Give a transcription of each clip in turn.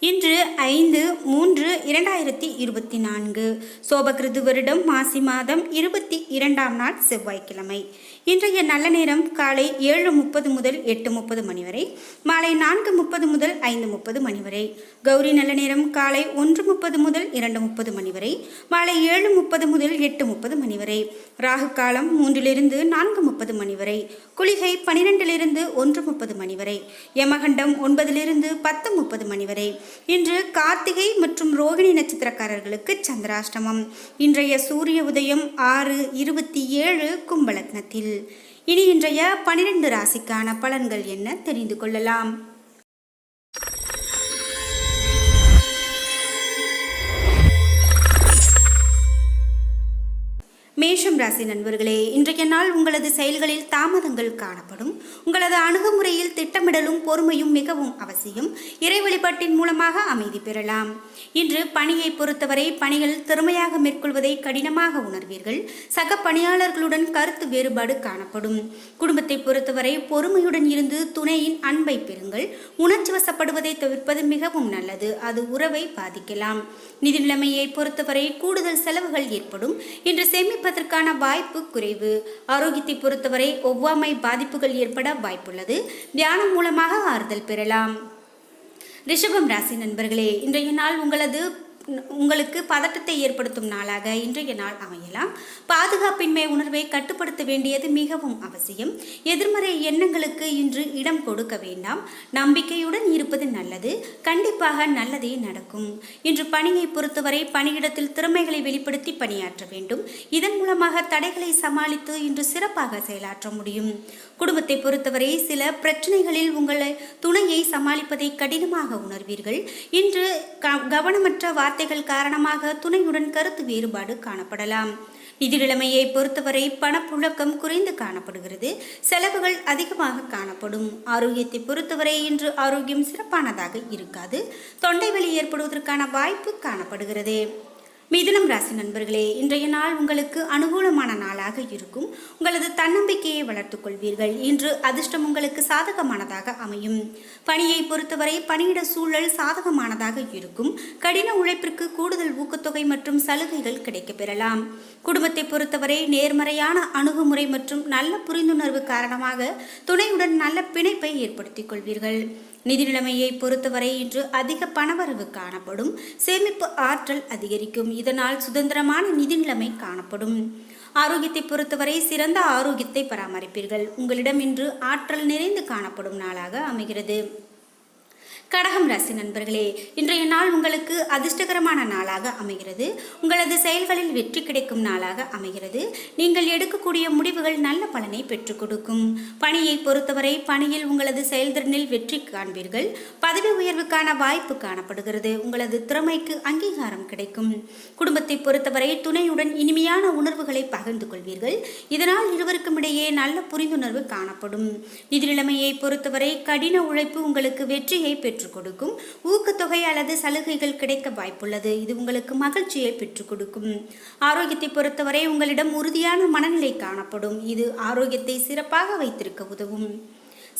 இன்று ஐந்து மூன்று இரண்டாயிரத்தி இருபத்தி நான்கு. சோபகிருது வருடம் மாசி மாதம் இருபத்தி இரண்டாம் நாள் செவ்வாய்க்கிழமை. இன்றைய நல்ல நேரம் காலை ஏழு முப்பது முதல் எட்டு முப்பது மணி வரை மாலை நான்கு முப்பது முதல் ஐந்து முப்பது மணி வரை. கௌரி நல்ல நேரம் காலை ஒன்று முப்பது முதல் இரண்டு முப்பது மணி வரை மாலை ஏழு முப்பது முதல் எட்டு முப்பது மணி வரை. ராகு காலம் மூன்றிலிருந்து நான்கு முப்பது மணி வரை குளிகை பனிரெண்டிலிருந்து ஒன்று முப்பது மணி வரை யமகண்டம் ஒன்பதிலிருந்து பத்து முப்பது மணி வரை. இன்று கார்த்திகை மற்றும் ரோகிணி நட்சத்திரக்காரர்களுக்கு சந்திராஷ்டமம். இன்றைய சூரிய உதயம் ஆறு இருபத்தி ஏழு கும்பலக்னத்தில். இனி இன்றைய பனிரெண்டு ராசிக்கான பலன்கள் என்ன தெரிந்து கொள்ளலாம்? மேஷம் ராசி நண்பர்களே இன்றைய நாள் உங்களது செயல்களில் தாமதங்கள் காணப்படும். உங்களது அணுகுமுறையில் திட்டமிடலும் பொறுமையும் மிகவும் அவசியம். இறை வழிபாட்டின் மூலமாக அமைதி பெறலாம். இன்று பணியை பொறுத்தவரை பணிகள் திறமையாக மேற்கொள்வதை கடினமாக உணர்வீர்கள். சக பணியாளர்களுடன் கருத்து வேறுபாடு காணப்படும். குடும்பத்தை பொறுத்தவரை பொறுமையுடன் இருந்து துணையின் அன்பை பெறுங்கள். உணர்ச்சி வசப்படுவதை தவிர்ப்பது மிகவும் நல்லது. அது உறவை பாதிக்கலாம். நிதி நிலைமையை பொறுத்தவரை கூடுதல் செலவுகள் ஏற்படும். இன்று சேமிப்பதற்கு சேமிப்பதற்கான வாய்ப்பு குறைவு. ஆரோக்கியத்தை பொறுத்தவரை ஒவ்வாமை பாதிப்புகள் ஏற்பட வாய்ப்புள்ளது. தியானம் மூலமாக ஆறுதல் பெறலாம். ரிஷபம் ராசி நண்பர்களே இன்றைய நாள் உங்களது உங்களுக்கு பதட்டத்தை ஏற்படுத்தும் நாளாக இன்றைய நாள் அமையலாம். பாதுகாப்பின்மை உணர்வை கட்டுப்படுத்த வேண்டியது மிகவும் அவசியம். எதிர்மறை எண்ணங்களுக்கு இன்று இடம் கொடுக்க வேண்டாம். நம்பிக்கையுடன் இருப்பது நல்லது. கண்டிப்பாக நல்லதே நடக்கும். இன்று பணியை பொறுத்தவரை பணியிடத்தில் திறமைகளை வெளிப்படுத்தி பணியாற்ற வேண்டும். இதன் மூலமாக தடைகளை சமாளித்து இன்று சிறப்பாக செயலாற்ற முடியும். குடும்பத்தை பொறுத்தவரை சில பிரச்சனைகளில் உங்களை துணையை சமாளிப்பதை கடினமாக உணர்வீர்கள். இன்று க- கவனமற்ற வார்த்தைகள் காரணமாக துணையுடன் கருத்து வேறுபாடு காணப்படலாம். நிதி நிலைமையை பொறுத்தவரை பணப்புழக்கம் குறைந்து காணப்படுகிறது. செலவுகள் அதிகமாக காணப்படும். ஆரோக்கியத்தை பொறுத்தவரை இன்று ஆரோக்கியம் சிறப்பானதாக இருக்காது. தொண்டை வலி ஏற்படுவதற்கான வாய்ப்பு காணப்படுகிறது. மிதுனம் ராசி நண்பர்களே இன்றைய நாள் உங்களுக்கு அனுகூலமான நாளாக இருக்கும். உங்களது தன்னம்பிக்கையை வளர்த்துக் கொள்வீர்கள். இன்று அதிர்ஷ்டம் உங்களுக்கு சாதகமானதாக அமையும். பணியை பொறுத்தவரை பணியிட சூழல் சாதகமானதாக இருக்கும். கடின உழைப்பிற்கு கூடுதல் ஊக்கத்தொகை மற்றும் சலுகைகள் கிடைக்கப் பெறலாம். குடும்பத்தை பொறுத்தவரை நேர்மறையான அணுகுமுறை மற்றும் நல்ல புரிந்துணர்வு காரணமாக துணையுடன் நல்ல பிணைப்பை ஏற்படுத்திக் கொள்வீர்கள். நிதி நிலைமையை பொறுத்தவரை இன்று அதிக பணவரவு காணப்படும். சேமிப்பு ஆற்றல் அதிகரிக்கும். இதனால் சுதந்திரமான நிதி நிலைமை காணப்படும். ஆரோக்கியத்தை பொறுத்தவரை சிறந்த ஆரோக்கியத்தை பராமரிப்பீர்கள். உங்களிடம் இன்று ஆற்றல் நிறைந்து காணப்படும் நாளாக அமைகிறது. கடகம் ராசி நண்பர்களே இன்றைய நாள் உங்களுக்கு அதிர்ஷ்டகரமான நாளாக அமைகிறது. உங்களது செயல்களில் வெற்றி கிடைக்கும் நாளாக அமைகிறது. நீங்கள் எடுக்கக்கூடிய முடிவுகள் நல்ல பலனை பெற்றுக் கொடுக்கும். பணியை பொறுத்தவரை பணியில் உங்களது செயல்திறனில் வெற்றி காண்பீர்கள். பதவி உயர்வுக்கான வாய்ப்பு காணப்படுகிறது. உங்களது திறமைக்கு அங்கீகாரம் கிடைக்கும். குடும்பத்தை பொறுத்தவரை துணையுடன் இனிமையான உணர்வுகளை பகிர்ந்து கொள்வீர்கள். இதனால் இருவருக்கும் இடையே நல்ல புரிந்துணர்வு காணப்படும். நிதி நிலைமையை பொறுத்தவரை கடின உழைப்பு உங்களுக்கு வெற்றியை பெற்று பெற்றுக் கொடுக்கும் ஊக்கத்தொகை அல்லது சலுகைகள் கிடைக்க வாய்ப்புள்ளது. இது உங்களுக்கு மகிழ்ச்சியை பெற்றுக் கொடுக்கும் ஆரோக்கியத்தை பொறுத்தவரை உங்களிடம் உறுதியான மனநிலை காணப்படும். இது ஆரோக்கியத்தை சிறப்பாக வைத்திருக்க உதவும்.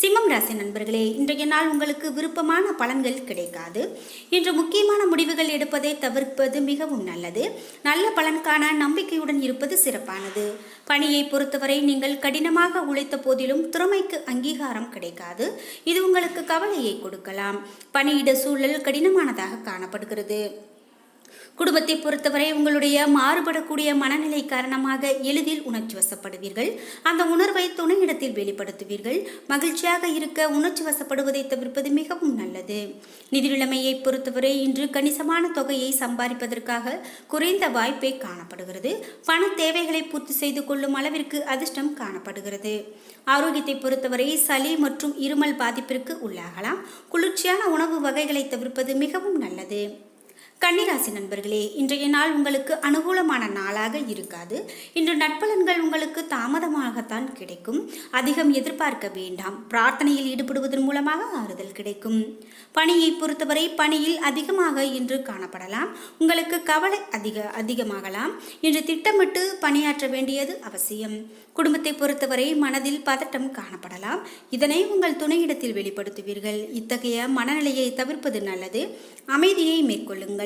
சிம்மம் ராசி நண்பர்களே இன்றைய நாள் உங்களுக்கு விருப்பமான பலன்கள் கிடைக்காது. இன்று முக்கியமான முடிவுகள் எடுப்பதை தவிர்ப்பது மிகவும் நல்லது. நல்ல பலன்கான நம்பிக்கையுடன் இருப்பது சிறப்பானது. பணியை பொறுத்தவரை நீங்கள் கடினமாக உழைத்த போதிலும் திறமைக்கு அங்கீகாரம் கிடைக்காது. இது உங்களுக்கு கவலையை கொடுக்கலாம். பணியிட சூழல் கடினமானதாக காணப்படுகிறது. குடும்பத்தை பொறுத்தவரை உங்களுடைய மாறுபடக்கூடிய மனநிலை காரணமாக எளிதில் உணர்ச்சி வசப்படுவீர்கள். அந்த உணர்வை துணையிடத்தில் வெளிப்படுத்துவீர்கள். மகிழ்ச்சியாக இருக்க உணர்ச்சி வசப்படுவதை தவிர்ப்பது மிகவும் நல்லது. நிதி நிலைமையை பொறுத்தவரை இன்று கணிசமான தொகையை சம்பாதிப்பதற்காக குறைந்த வாய்ப்பே காணப்படுகிறது. பண தேவைகளை பூர்த்தி செய்து கொள்ளும் அளவிற்கு அதிர்ஷ்டம் காணப்படுகிறது. ஆரோக்கியத்தை பொறுத்தவரை சளி மற்றும் இருமல் பாதிப்பிற்கு உள்ளாகலாம். குளிர்ச்சியான உணவு வகைகளை தவிர்ப்பது மிகவும் நல்லது. கன்னிராசி நண்பர்களே இன்றைய நாள் உங்களுக்கு அனுகூலமான நாளாக இருக்காது. இன்று நட்பலன்கள் உங்களுக்கு தாமதமாகத்தான் கிடைக்கும். அதிகம் எதிர்பார்க்க வேண்டாம். பிரார்த்தனையில் ஈடுபடுவதன் மூலமாக ஆறுதல் கிடைக்கும். பணியை பொறுத்தவரை பணியில் அதிகமாக இன்று காணப்படலாம். உங்களுக்கு கவலை அதிக அதிகமாகலாம். இன்று திட்டமிட்டு பணியாற்ற வேண்டியது அவசியம். குடும்பத்தை பொறுத்தவரை மனதில் பதட்டம் காணப்படலாம். இதனை உங்கள் துணையிடத்தில் வெளிப்படுத்துவீர்கள். இத்தகைய மனநிலையை தவிர்ப்பது நல்லது. அமைதியை மேற்கொள்ளுங்கள்.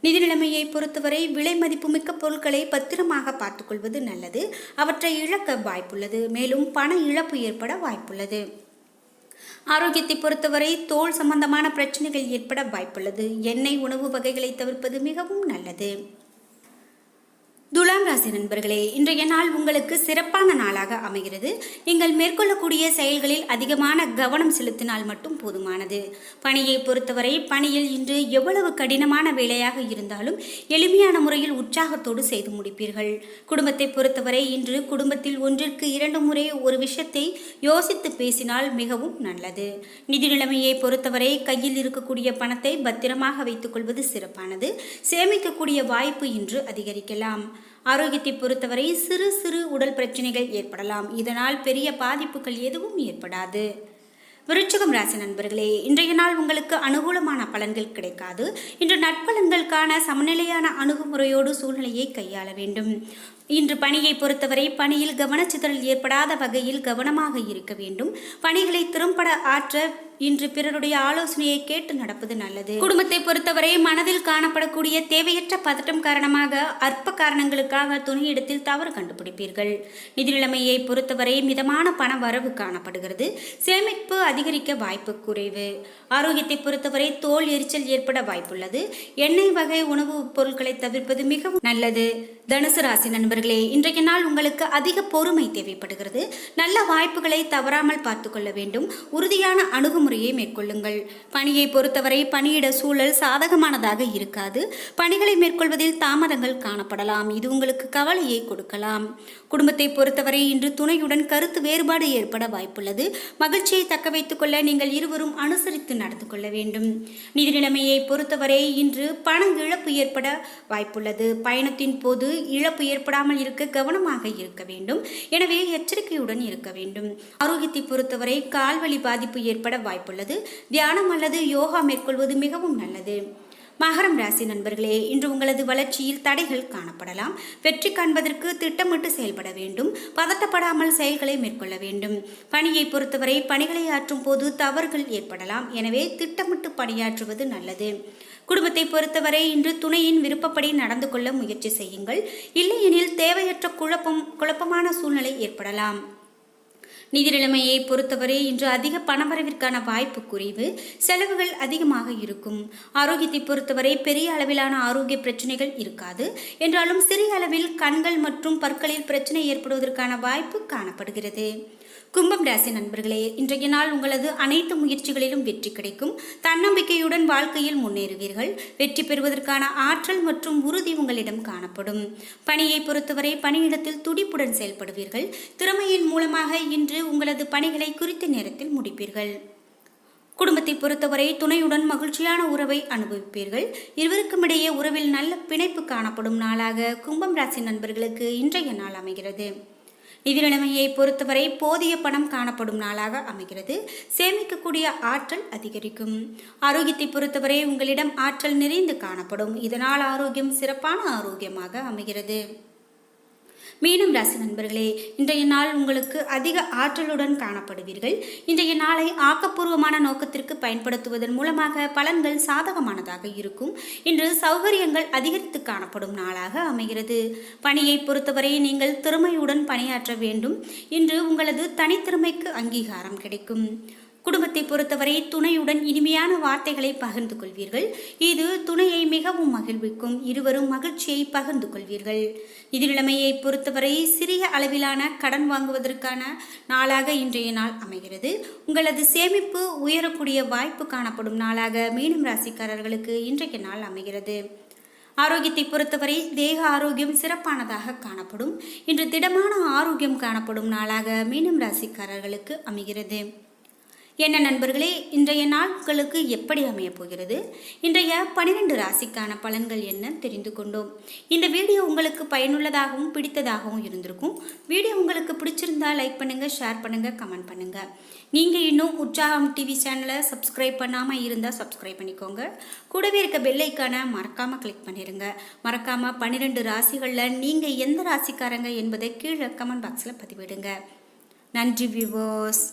நிதி நிலைமையை பொறுத்தவரை விலை மதிப்புமிக்க பொருட்களை பத்திரமாக பார்த்துக்கொள்வது நல்லது. அவற்றை இழக்க வாய்ப்புள்ளது. மேலும் பண இழப்பு ஏற்பட வாய்ப்புள்ளது. ஆரோக்கியத்தை பொறுத்தவரை தோல் சம்பந்தமான பிரச்சனைகள் ஏற்பட வாய்ப்புள்ளது. எண்ணெய் உணவு வகைகளை தவிர்ப்பது மிகவும் நல்லது. துலாம் ராசி நண்பர்களே இன்றைய நாள் உங்களுக்கு சிறப்பான நாளாக அமைகிறது. நீங்கள் மேற்கொள்ளக்கூடிய செயல்களில் அதிகமான கவனம் செலுத்தினால் மட்டும் போதுமானது. பணியை பொறுத்தவரை பணியில் இன்று எவ்வளவு கடினமான வேலையாக இருந்தாலும் எளிமையான முறையில் உற்சாகத்தோடு செய்து முடிப்பீர்கள். குடும்பத்தை பொறுத்தவரை இன்று குடும்பத்தில் ஒன்றிற்கு இரண்டு முறை ஒரு விஷயத்தை யோசித்து பேசினால் மிகவும் நல்லது. நிதி நிலைமையை பொறுத்தவரை கையில் இருக்கக்கூடிய பணத்தை பத்திரமாக வைத்துக்கொள்வது சிறப்பானது. சேமிக்கக்கூடிய வாய்ப்பு இன்று அதிகரிக்கலாம். ஆரோக்கியத்தை பொறுத்தவரை சிறு சிறு உடல் பிரச்சனைகள் ஏற்படலாம். இதனால் பெரிய பாதிப்புகள் எதுவும் ஏற்படாது. விருச்சிகம் ராசி நண்பர்களே இன்றைய நாள் உங்களுக்கு அனுகூலமான பலன்கள் கிடைக்காது. இன்று நட்பலன்களுக்கான சமநிலையான அணுகுமுறையோடு சூழ்நிலையை கையாள வேண்டும். இன்று பணியை பொறுத்தவரை பணியில் கவனச்சிதறல் ஏற்படாத வகையில் கவனமாக இருக்க வேண்டும். பணிகளை திறம்பட ஆற்ற இன்று பிறருடைய ஆலோசனையை கேட்டு நடப்பது நல்லது. குடும்பத்தை பொறுத்தவரை மனதில் காணப்படக்கூடிய தேவையற்ற பதட்டம் காரணமாக அற்ப காரணங்களுக்காக துணையிடத்தில் தவறு கண்டுபிடிப்பீர்கள். நிதி நிலைமையை பொறுத்தவரை மிதமான பண வரவு காணப்படுகிறது. சேமிப்பு அதிகரிக்க வாய்ப்பு குறைவு. ஆரோக்கியத்தை பொறுத்தவரை தோல் எரிச்சல் ஏற்பட வாய்ப்புள்ளது. எண்ணெய் வகை உணவு பொருட்களை தவிர்ப்பது மிகவும் நல்லது. தனுசு ராசி நண்பர்களே இன்றைய நாள் உங்களுக்கு அதிக பொறுமை தேவைப்படுகிறது. நல்ல வாய்ப்புகளை தவறாமல் பார்த்து கொள்ள வேண்டும். உறுதியான அணுகுமுறையை மேற்கொள்ளுங்கள். பணியை பொறுத்தவரை பணியிட சூழல் சாதகமானதாக இருக்காது. பணிகளை மேற்கொள்வதில் தாமதங்கள் காணப்படலாம். இது உங்களுக்கு கவலையை கொடுக்கலாம். குடும்பத்தை பொறுத்தவரை இன்று துணையுடன் கருத்து வேறுபாடு ஏற்பட வாய்ப்புள்ளது. மகிழ்ச்சியை தக்க வைத்துக் கொள்ள நீங்கள் இருவரும் அனுசரித்து நடந்து கொள்ள வேண்டும். நிதி நிலைமையை பொறுத்தவரை இன்று பண இழப்பு ஏற்பட வாய்ப்புள்ளது. பயணத்தின் போது இழப்பு ஏற்படாமல் இருக்க கவனமாக இருக்க வேண்டும். எனவே எச்சரிக்கையுடன் இருக்க வேண்டும். ஆரோக்கியத்தை பொறுத்தவரை கால்வழி பாதிப்பு ஏற்பட வாய்ப்பு வாய்ப்புள்ளது. தியானம் அல்லது யோகா மேற்கொள்வது மிகவும் நல்லது. மகரம் ராசி நண்பர்களே இன்று உங்களது வளர்ச்சியில் தடைகள் காணப்படலாம். வெற்றி காண்பதற்கு திட்டமிட்டு செயல்பட வேண்டும். பதட்டப்படாமல் செயல்களை மேற்கொள்ள வேண்டும். பணியை பொறுத்தவரை பணிகளை ஆற்றும் போது தவறுகள் ஏற்படலாம். எனவே திட்டமிட்டு பணியாற்றுவது நல்லது. குடும்பத்தை பொறுத்தவரை இன்று துணையின் விருப்பப்படி நடந்து கொள்ள முயற்சி செய்யுங்கள். இல்லையெனில் தேவையற்ற குழப்பம் குழப்பமான சூழ்நிலை ஏற்படலாம். நிதி நிலைமையை பொறுத்தவரை இன்று அதிக பணவரவிற்கான வாய்ப்பு குறைவு செலவுகள் அதிகமாக இருக்கும். ஆரோக்கியத்தை பொறுத்தவரை பெரிய அளவிலான ஆரோக்கிய பிரச்சனைகள் இருக்காது. என்றாலும் சிறிய அளவில் கண்கள் மற்றும் பற்களில் பிரச்சனை ஏற்படுவதற்கான வாய்ப்பு காணப்படுகிறது. கும்பம் ராசி நண்பர்களே இன்றைய நாள் உங்களது அனைத்து முயற்சிகளிலும் வெற்றி கிடைக்கும். தன்னம்பிக்கையுடன் வாழ்க்கையில் முன்னேறுவீர்கள். வெற்றி பெறுவதற்கான ஆற்றல் மற்றும் உறுதி உங்களிடம் காணப்படும். பணியை பொறுத்தவரை பணியிடத்தில் துடிப்புடன் செயல்படுவீர்கள். திறமையின் மூலமாக இன்று உங்களது பணிகளை குறித்த நேரத்தில் முடிப்பீர்கள். குடும்பத்தை பொறுத்தவரை துணையுடன் மகிழ்ச்சியான உறவை அனுபவிப்பீர்கள். இருவருக்கும் இடையே உறவில் நல்ல பிணைப்பு காணப்படும் நாளாக கும்பம் ராசி நண்பர்களுக்கு இன்றைய நாள் அமைகிறது. நிதி நிலைமையை பொறுத்தவரை போதிய பணம் காணப்படும் நாளாக அமைகிறது. சேமிக்கக்கூடிய ஆற்றல் அதிகரிக்கும். ஆரோக்கியத்தை பொறுத்தவரை உங்களிடம் ஆற்றல் நிறைந்து காணப்படும். இதனால் ஆரோக்கியம் சிறப்பான ஆரோக்கியமாக அமைகிறது. மீனம் ராசி நண்பர்களே இன்றைய நாள் உங்களுக்கு அதிக ஆற்றலுடன் காணப்படுவீர்கள். இன்றைய நாளை ஆக்கப்பூர்வமான நோக்கத்திற்கு பயன்படுத்துவதன் மூலமாக பலன்கள் சாதகமானதாக இருக்கும். இன்று சௌகரியங்கள் அதிகரித்து காணப்படும் நாளாக அமைகிறது. பணியை பொறுத்தவரை நீங்கள் திறமையுடன் பணியாற்ற வேண்டும். இன்று உங்களது தனித்திறமைக்கு அங்கீகாரம் கிடைக்கும். குடும்பத்தை பொறுத்தவரை துணையுடன் இனிமையான வார்த்தைகளை பகிர்ந்து கொள்வீர்கள். இது துணையை மிகவும் மகிழ்விக்கும். இருவரும் மகிழ்ச்சியை பகிர்ந்து கொள்வீர்கள். நிதி பொறுத்தவரை சிறிய அளவிலான கடன் வாங்குவதற்கான நாளாக இன்றைய நாள் அமைகிறது. உங்களது சேமிப்பு உயரக்கூடிய வாய்ப்பு காணப்படும் நாளாக மீனம் ராசிக்காரர்களுக்கு இன்றைய நாள் அமைகிறது. ஆரோக்கியத்தை பொறுத்தவரை தேக ஆரோக்கியம் சிறப்பானதாக காணப்படும். இன்று திடமான ஆரோக்கியம் காணப்படும் நாளாக மீனம் ராசிக்காரர்களுக்கு அமைகிறது. என்ன நண்பர்களே இன்றைய நாட்களுக்கு எப்படி அமையப் போகிறது? இன்றைய பன்னிரெண்டு ராசிக்கான பலன்கள் என்ன தெரிந்து கொண்டோம். இந்த வீடியோ உங்களுக்கு பயனுள்ளதாகவும் பிடித்ததாகவும் இருந்திருக்கும். வீடியோ உங்களுக்கு பிடிச்சிருந்தா லைக் பண்ணுங்கள் ஷேர் பண்ணுங்கள் கமெண்ட் பண்ணுங்கள் நீங்கள் இன்னும் உற்சாகம் டிவி சேனலை சப்ஸ்கிரைப் பண்ணாமல் இருந்தால் சப்ஸ்கிரைப் பண்ணிக்கோங்க. கூடவே இருக்க பெல்லைக்கான மறக்காமல் கிளிக் பண்ணிடுங்க மறக்காமல் பன்னிரெண்டு ராசிகளில் நீங்கள் எந்த ராசிக்காரங்க என்பதை கீழே கமெண்ட் பாக்ஸில் பதிவிடுங்க. நன்றி விவோஸ்